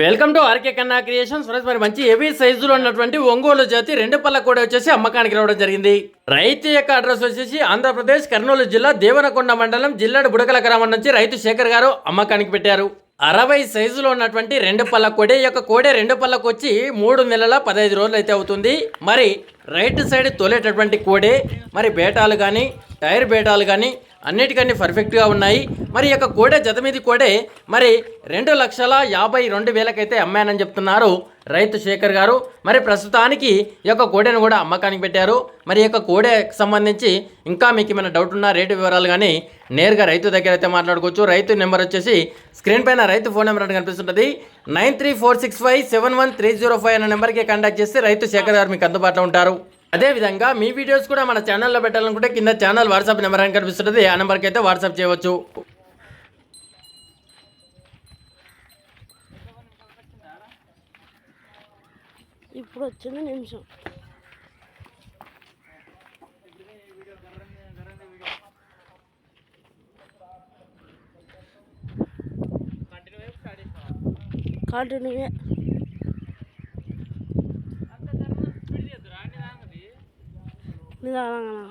Welcome to RK Kanna creations. Friends మరి మంచి heavy సైజులో ఉన్నటువంటి ఒంగోలు జాతి రెండు పళ్ళ కూడా వచ్చేసి అమ్మకానికి రావడం జరిగింది. రైతు యొక్క అడ్రస్ వచ్చేసి ఆంధ్రప్రదేశ్ కర్నూలు జిల్లా దేవనకొండ మండలం జిల్లాడు బుడకల గ్రామం నుంచి రైతు శేఖర్ గారు అమ్మకానికి పెట్టారు. అరవై సైజులో ఉన్నటువంటి రెండు పళ్ళ కోడే యొక్క కోడే రెండు పళ్ళకు వచ్చి మూడు నెలల పదహైదు రోజులు అయితే అవుతుంది. మరి రైట్ సైడ్ తోలేటటువంటి కోడే మరి బేటాలు కానీ టైర్ బేటాలు కానీ అన్నిటికన్నీ పర్ఫెక్ట్గా ఉన్నాయి. మరి యొక్క కోడే జత మీది కోడే మరి రెండు లక్షల యాభై రెండు వేలకైతే అమ్మానని చెప్తున్నారు రైతు శేఖర్ గారు. మరి ప్రస్తుతానికి ఈ యొక్క కోడెను కూడా అమ్మకానికి పెట్టారు. మరి యొక్క కోడెకి సంబంధించి ఇంకా మీకు ఏమైనా డౌట్ ఉన్నా రేటు వివరాలు కానీ నేరుగా రైతు దగ్గర అయితే మాట్లాడుకోవచ్చు. రైతు నెంబర్ వచ్చేసి స్క్రీన్ పైన రైతు ఫోన్ నెంబర్ అని కనిపిస్తుంటుంది. Nine three four six five seven one three zero five అనే నెంబర్కి కాంటాక్ట్ చేస్తే రైతు శేఖర్ గారు మీకు అందుబాటులో ఉంటారు. అదేవిధంగా మీ వీడియోస్ కూడా మన ఛానల్లో పెట్టాలనుకుంటే కింద ఛానల్ వాట్సాప్ నెంబర్ అని కనిపిస్తుంది. ఆ నెంబర్కి అయితే వాట్సాప్ చేయవచ్చు. ఇప్పుడు వచ్చింది నిమిషం. కంటిన్యూ నిదానంగా